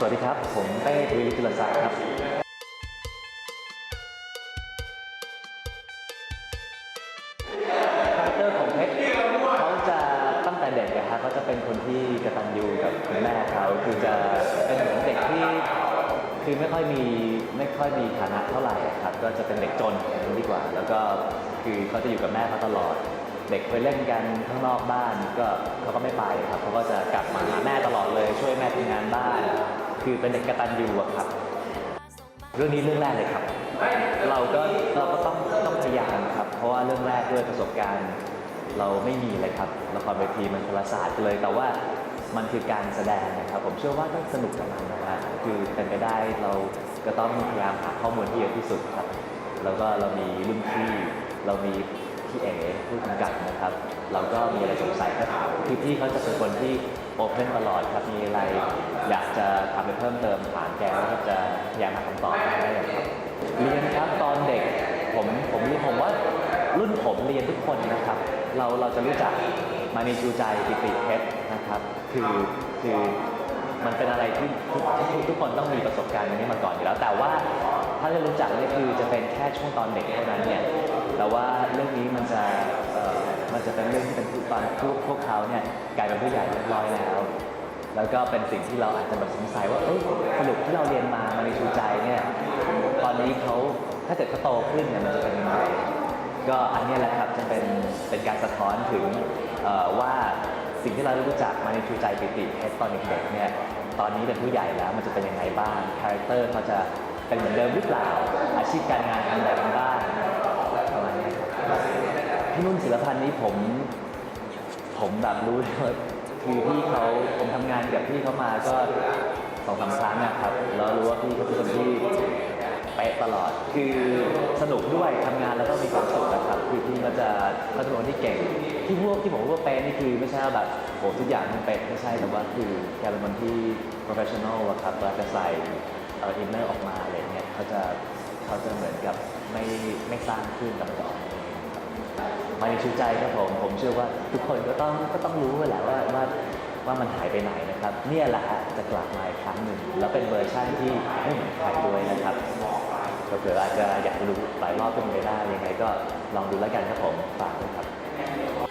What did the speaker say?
สวัสดีครับ ผมเต้ทวีจุลศักดิ์ครับ คาแรคเตอร์ของเพชรเขาจะตั้งแต่เด็กอะครับเขาจะเป็นคนที่กระตัญญูกับคุณแม่เขาคือจะเป็นเหมือนเด็กที่คือไม่ค่อยมีไม่ค่อยมีฐานะเท่าไหร่ครับ ก็จะเป็นเด็กจนอย่างนี้ดีกว่า แล้วก็คือเขาจะอยู่กับแม่เขาตลอด เด็กไปเล่นกันข้างนอกบ้านก็เขาก็ไม่ไปครับเขาก็จะกลับมาหาแม่ตลอดเลยช่วยแม่ทำงานบ้าน คือเป็นเด็กกตัญญูอะครับ เรื่องนี้เรื่องแรกเลยครับ เราก็เราก็ต้องต้องพยายามครับ เพราะว่าเรื่องแรกด้วยประสบการณ์ เราไม่มีเลยครับละครเวทีมันคละศาสตร์เลย แต่ว่ามันคือการแสดงนะครับ ผมเชื่อว่าต้องสนุกกับมันนะครับคือเป็นไปได้เราก็ต้องพยายามหาข้อมูลที่เยอะที่สุดครับ แล้วก็เรามีรุ่นพี่เรามี พี่เอ๋ผู้กำกับนะครับ เราก็มีอะไรสงสัยก็ถามคือพี่เขาจะเป็นคนที่โอเพนตลอดครับ มีอะไรอยากจะทำไปเพิ่มเติมถามแกก็จะพยายามหาคำตอบให้ครับเรียนครับตอนเด็กผมผมผมว่ารุ่นผมเรียนทุกคนนะครับ เราเราจะรู้จักมานีชูใจปิติเพชรนะครับ คือคือมันเป็นอะไรที่ทุกทุกทุกคนต้องมีประสบการณ์นี้มาก่อนอยู่แล้ว แต่ว่า ถ้าจะรู้จักเนี่ยคือจะเป็นแค่ช่วงตอนเด็กเท่านั้นเนี่ยแต่ว่าเรื่องนี้มันจะเอ่อมันจะเป็นเรื่องที่เป็นตอนพวกพวกเขาเนี่ยกลายเป็นผู้ใหญ่เรียบร้อยแล้ว แล้วก็เป็นสิ่งที่เราอาจจะแบบสงสัยว่าเอ้ยสรุปที่เราเรียนมามาในชูใจเนี่ยตอนนี้เขาถ้าเกิดเขาโตขึ้นเนี่ยมันจะเป็นยังไงก็อันเนี้ยแหละครับจะเป็นเป็นการสะท้อนถึงเอ่อว่าสิ่งที่เราได้รู้จักมาในชูใจปิติเพชรตอนเด็กๆเนี่ยตอนนี้เป็นผู้ใหญ่แล้วมันจะเป็นยังไงบ้างคาแรคเตอร์เขาจะ เป็นเหมือนเดิมหรือเปล่า อาชีพการงานทำอะไรกันบ้างประมาณนี้ครับพี่นุ่นศิลพันธ์นี้ผม ผมแบบรู้เลยว่าคือพี่เขาผมทำงานกับพี่เขามาก็สองสามครั้งนะครับแล้วรู้ว่าพี่เขาเป็นคนที่เป๊ะตลอด คือสนุกด้วยทำงานแล้วก็มีความสุขนะครับ คือพี่ก็จะเขาจะเป็นคนที่เก่ง ที่พวกที่ผมว่าเป๊ะนี่คือไม่ใช่แบบโหทุกอย่างมันเป๊ะไม่ใช่แต่ว่าคือแกเป็นคนที่ professional อะครับเวลาจะใส่ อินเนอร์ออกมาอะไรเงี้ยเขาจะเขาจะเหมือนกับไม่ไม่สร้างขึ้นแต่มันจะออกมาเองครับมาในชูใจครับผมผมเชื่อว่าทุกคนก็ต้องก็ต้องรู้แหละว่าว่าว่ามันหายไปไหนนะครับ เนี่ยแหละจะกลับมาอีกครั้งหนึ่งแล้วเป็นเวอร์ชันที่ไม่เหมือนใครด้วยนะครับเผื่ออาจจะอยากดูหลายรอบเป็นไปได้ยังไงก็ลองดูแล้วกันครับผมฝากด้วยครับ